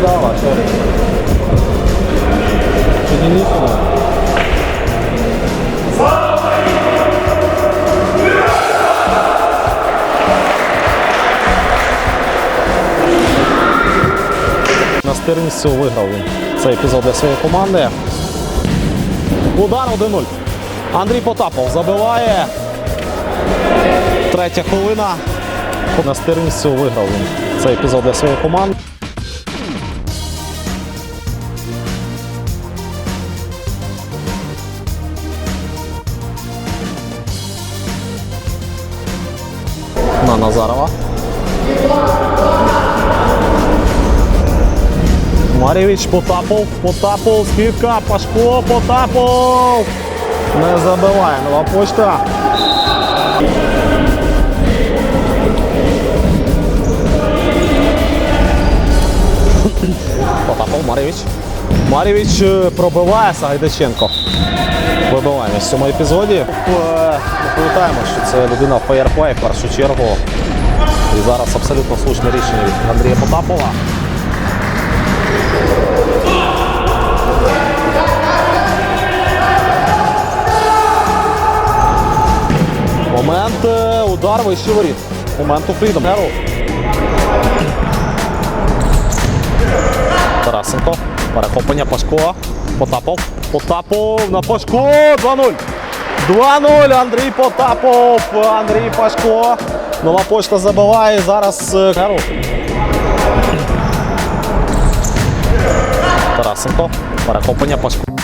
дала, що? Чи Денисова? На стирність виграв він цей епізод для своєї команди. Удар 1-0. Андрій Потапов забиває. Третя хвилина. На стирність виграв він цей епізод для своєї команди. Назарова. Марєвич Потапов, Потапов, скидка, Пашко, Потапов. Не забиває нова почта. Потапов, Марєвич. Марєвич е, пробиває Сагайдаченко. Вибиваємо в цьому епізоді. Пам'ятаємо, що це людина в в першу чергу. І зараз абсолютно слушне рішення від Андрія Потапова. Момент, е, удар вищий воріт. Момент у Фрідом. Тарасенко. Перехоплення Пашко. Потапов. Потапов на Пашко. 2-0. 2-0. Андрій Потапов. Андрій Пашко. Нова почта забиває. Зараз хороший. Кару. Тарасенко. Перехоплення Пашко.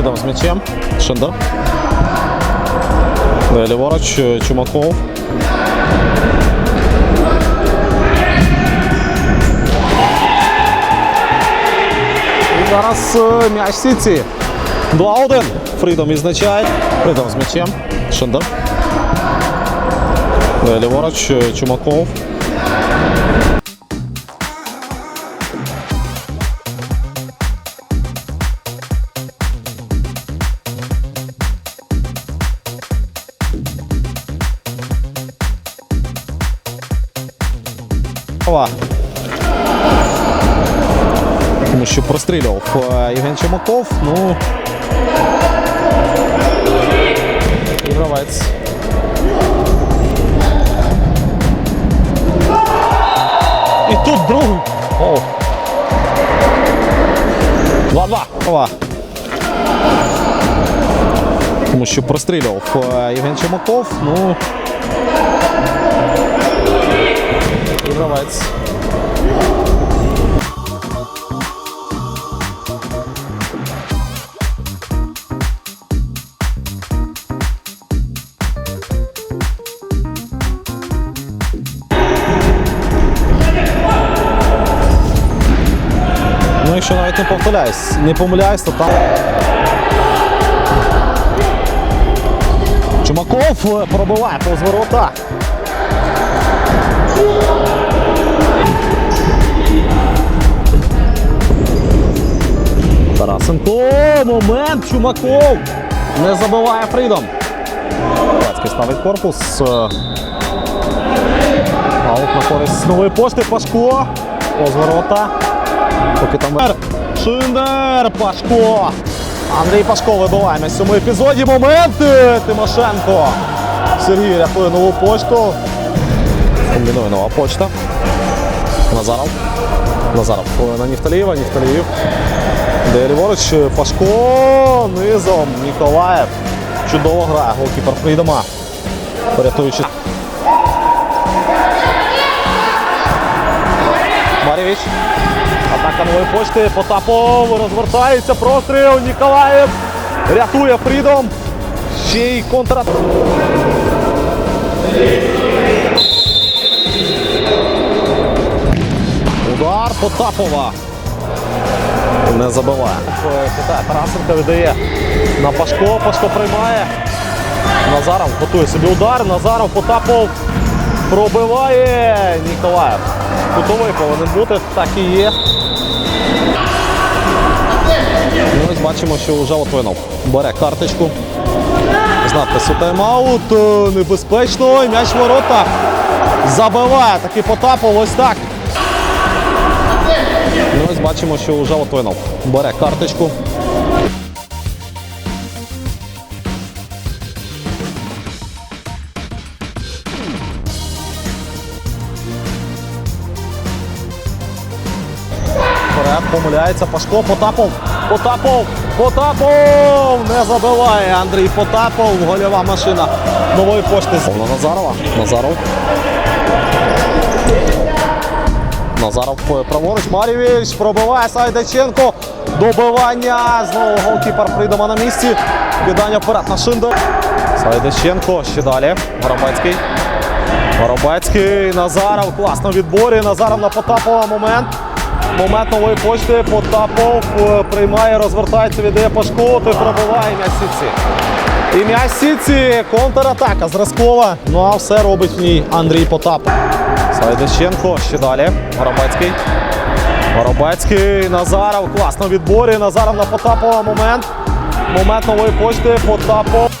Придав з м'ячем. Шендер. Далі Ліворуч, е, Чумаков. І зараз е, м'яч Сіці. 2-1. Фрідом відзначає. Фрідом з м'ячем. Шендер. Далі Ліворуч, е, Чумаков. Ова. Тому що прострілював е, Євген Чумаков. Ну. І гравець. І тут другий. О. 2-2. Ова. Тому що прострілював е, Євген Чумаков. Ну. І. Ну, якщо навіть не повторяюсь, не помиляюсь, то там. Чумаков е, пробиває повз ворота. Тарасенко, момент, Чумаков. Не забиває Фрідом. Лецький ставить корпус. Аут на користь нової пошти. Пашко. Повз ворота. Поки там Шиндер Пашко. Андрій Пашко вибиває на цьому епізоді. Момент. Тимошенко. Сергій рятує нову почту. Комбінує нова почта. Назаров. Назаров на Нефталієва. Нефталіїв. Де ліворуч е, Пашко. Низом. Ніколаєв. Чудово грає. Голкіпер Фрідома. Порятуючи. Марєвич. Атака нової почти. Потапов розвертається. Простріл. Ніколаєв. Рятує Фрідом. Ще й контра. Удар Потапова. Не забиває. Тарасенко віддає на Пашко. Пашко приймає. Назаров готує собі удар. Назаров Потапов пробиває Ніколаєв. Кутовий повинен бути, так і є. Ну, ось бачимо, що вже Литвинов бере карточку. З надпису тайм-аут. Е, Небезпечно. М'яч в воротах. Забиває таки Потапов. Ось так. Ну, ось бачимо, що вже Литвинов бере карточку. Помиляється Пашко. Потапов. Потапов. Потапов! Не забиває Андрій Потапов. Гольова машина нової пошти. Назарова. Назаров. Назаров праворуч. Марівіч пробиває Сайдаченко. Добивання. Знову голкіпер Фрідома на місці. Кидання вперед на Шиндер. Сайдаченко. Ще далі. Горобецький. Горобецький. Назаров. Класно відборі. Назаров на Потапова момент. Момент нової почти. Потапов е, приймає, розвертається, віддає Пашко. Ти пробиває м'яч сітці. І м'яч сітці. Контратака зразкова. Ну а все робить в ній Андрій Потапов. Сайдаченко. Ще далі. Горобецький. Горобецький. Назаров. Класно відборі. Назаров на Потапова момент. Момент нової почти. Потапов.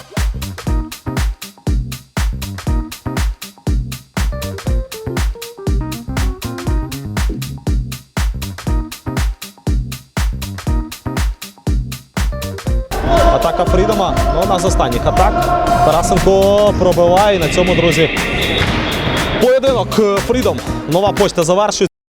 Атака Фрідома. Ну, одна з останніх атак. Тарасенко пробиває. І на цьому, друзі, поєдинок е, Фрідом. Нова почта завершується.